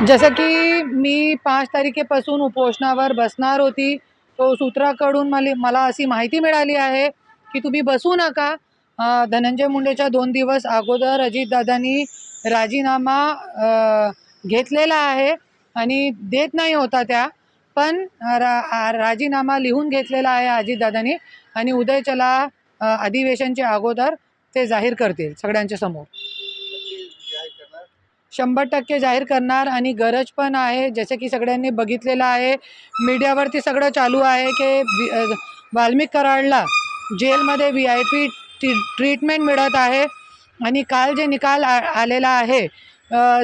जसं की मी पाच तारखेपासून उपोषणावर बसणार होती तो सूत्राकडून मला मला अशी माहिती मिळाली आहे की तुम्ही बसू नका. धनंजय मुंडेच्या दोन दिवस अगोदर अजितदादांनी राजीनामा घेतलेला आहे आणि देत नाही होता त्या पण रा राजीनामा लिहून घेतलेला आहे अजितदादांनी आणि उदयचला अधिवेशनच्या अगोदर ते जाहीर करतील सगळ्यांच्या समोर. शंभर टक्के जाहीर करणार आणि गरज पण आहे जसे की सगळ्यांनी बघितलेलं आहे. मीडियावरती सगळं चालू आहे की वाल्मिक कराडला जेलमध्ये व्ही आय पी ट्रीटमेंट मिळत आहे. आणि काल जे निकाल आ आलेला आहे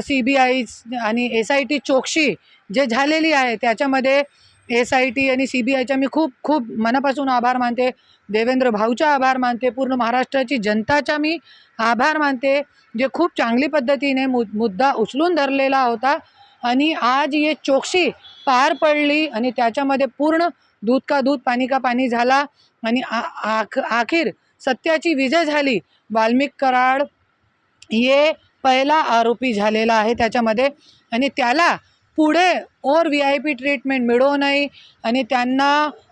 सी बी आय आणि एस आय टी चोक्षी जे झालेली आहे त्याच्यामध्ये एस आय टी आणि सी बी आयच्या मी खूप खूप मनापासून आभार मानते. देवेंद्र भाऊचा आभार मानते. पूर्ण महाराष्ट्राची जनताचा मी आभार मानते. जे खूप चांगली पद्धतीने मु मुद्दा उचलून धरलेला होता. आणि आज ये चोक्षी पार पडली आणि त्याच्यामध्ये पूर्ण दूध का दूध पाणी का पाणी झाला. आणि आ आख आखिर सत्याची विजय झाली. वाल्मिक कराड ये पहिला आरोपी झालेला आहे त्याच्यामध्ये. आणि त्याला पुढे और व्ही आय पी ट्रीटमेंट मिळू नये आणि त्यांना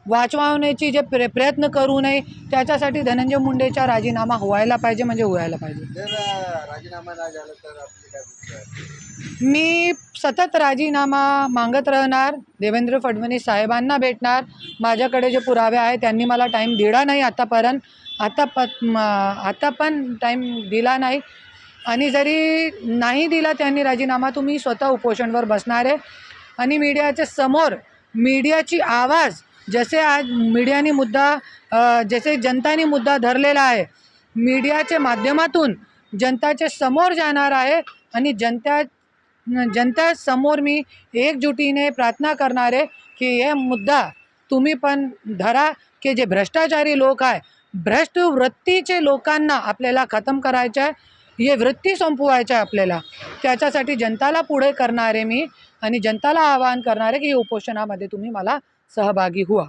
वाचवण्याची जे प्र प्रयत्न करू नये त्याच्यासाठी धनंजय मुंडेचा राजीनामा व्हायला पाहिजे म्हणजे व्हायला पाहिजे जर अ, राजीनामा नाही झाला तर आपली काय भूमिका आहे? मी सतत राजीनामा मागत राहणार देवेंद्र फडणवीस साहेबांना भेटणार माझ्याकडे जे पुरावे आहे त्यांनी मला टाईम दिला नाही आतापर्यंत आता प आता पण टाईम दिला नाही आणि जरी नाही दिला त्यांनी राजीनामा तुम्ही स्वतः उपोषणवर बसणार आहे. आणि मीडियाच्या समोर मीडियाची आवाज जसे आज मीडियाने मुद्दा जसे जनताने मुद्दा धरलेला आहे मीडियाच्या माध्यमातून जनताच्या समोर जाणार आहे. आणि जनता जनतासमोर मी एकजुटीने प्रार्थना करणार आहे की हे मुद्दा तुम्ही पण धरा की जे भ्रष्टाचारी लोक आहे भ्रष्ट वृत्तीचे लोकांना आपल्याला खतम करायचं आहे. हे वृत्ती संपवायचं आहे आपल्याला. त्याच्यासाठी जनताला पुढे करणारे मी आणि जनताला आवाहन करणारे की उपोषणामध्ये तुम्ही मला सहभागी व्हा.